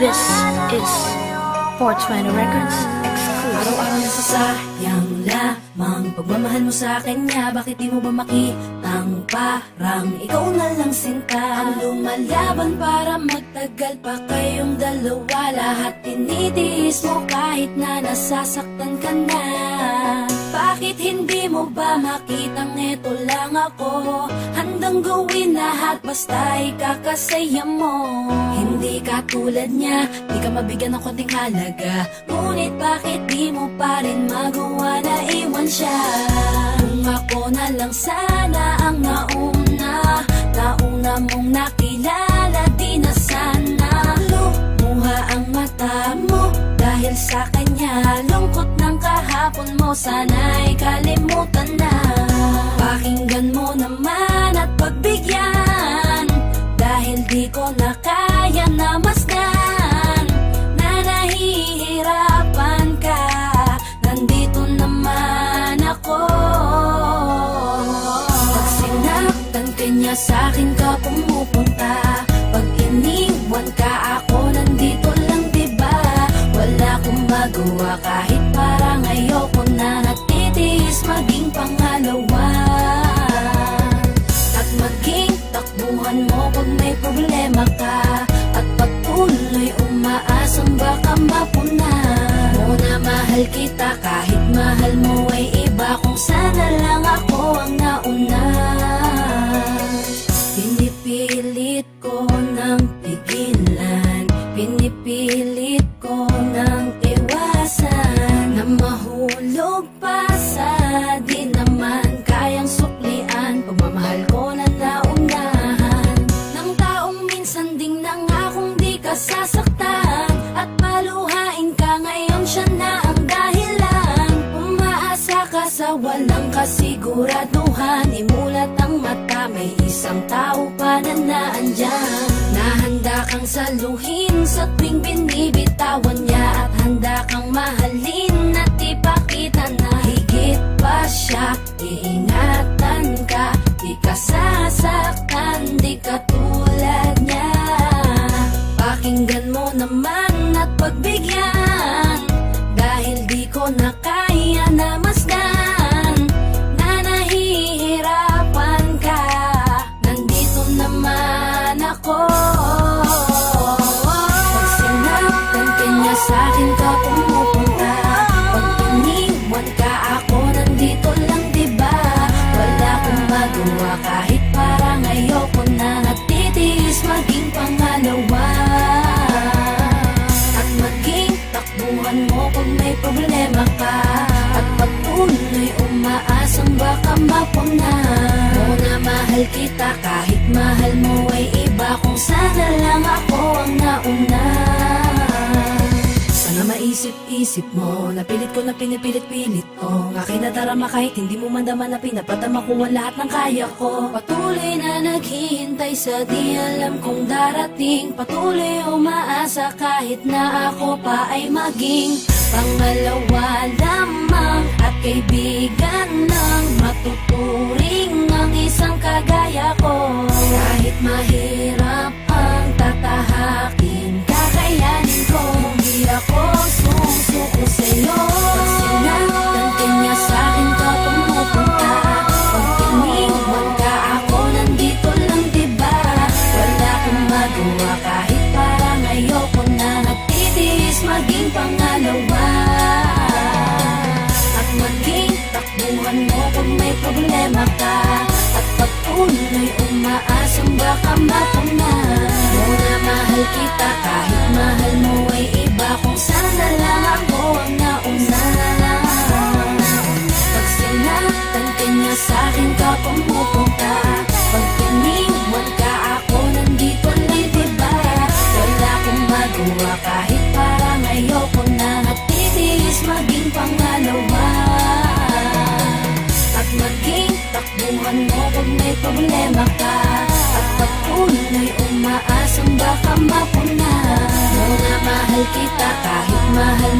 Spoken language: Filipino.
420 Records. Exclusive. Araw-araw nasasayang lamang. Pagmamahal mo sa akin nga Bakit di mo ba makitang parang? Ikaw na lang sinta. Ang lumalaban para magtagal pa kayong dalawa. Lahat tinitiis mo kahit na nasasaktan ka na Bakit hindi mo ba makitang eto lang ako? Handang gawin lahat basta ikakasaya mo. Hindi ka tulad niya Di ka mabigyan ng konting halaga. Ngunit bakit di mo pa rin magawa na iwan siya? Kung ako na lang sana ang nauna Nauna mong nakilala di na sana. Lumuha ang mata mo dahil sa kanya mo sana'y kalimutan na. Pakinggan mo naman at pagbigyan. Dahil di ko na kaya na masdan. Na nahihirapan ka. Nandito naman ako. Pag sinaktan ka niya sa'kin ka pumupunta. Pag iniwan ka ako nandito lang diba Wala akong magawa kahit problema ka. At patuloy umaasang baka mapuna. Muna mahal kita kahit mahal mo ay iba Kung sana lang ako ang nauna. Pinipilit ko ng pigilan. Pinipilit kasiguraduhan Imulat ang mata, may isang tao pa na naandyan. Nahanda kang saluhin sa tuwing binibitawan niya. At handa kang mahalin at ipakita na higit pa siya. Iingatan ka, di ka sasaktan, di ka tulad niya. Pakinggan mo naman at pagbigyan takbuhan mo kung may problema ka At patuloy umaasang baka mapuna Muna mahal kita kahit mahal mo ay iba Kung sana lang ako ang nauna sana maisip-isip mo Napilit ko na pinipilit-pilit ko Ang aking nadarama kahit hindi mo mandama na Pinapadama ko ang lahat ng kaya ko. Patuloy na naghihintay sa di alam kong darating. Patuloy umaasa kahit na ako pa ay maging Pangalawa lamang at kaibigan akong magawa kahit parang ayoko na Nagtitiis maging pangalawa. At maging takbuhan mo kung problema ka. At patuloy umaasang baka mapuna Muna mahal kita kahit mahal problema ka. At patuloy umaasang baka mapuna. Muna mahal kita kahit mahal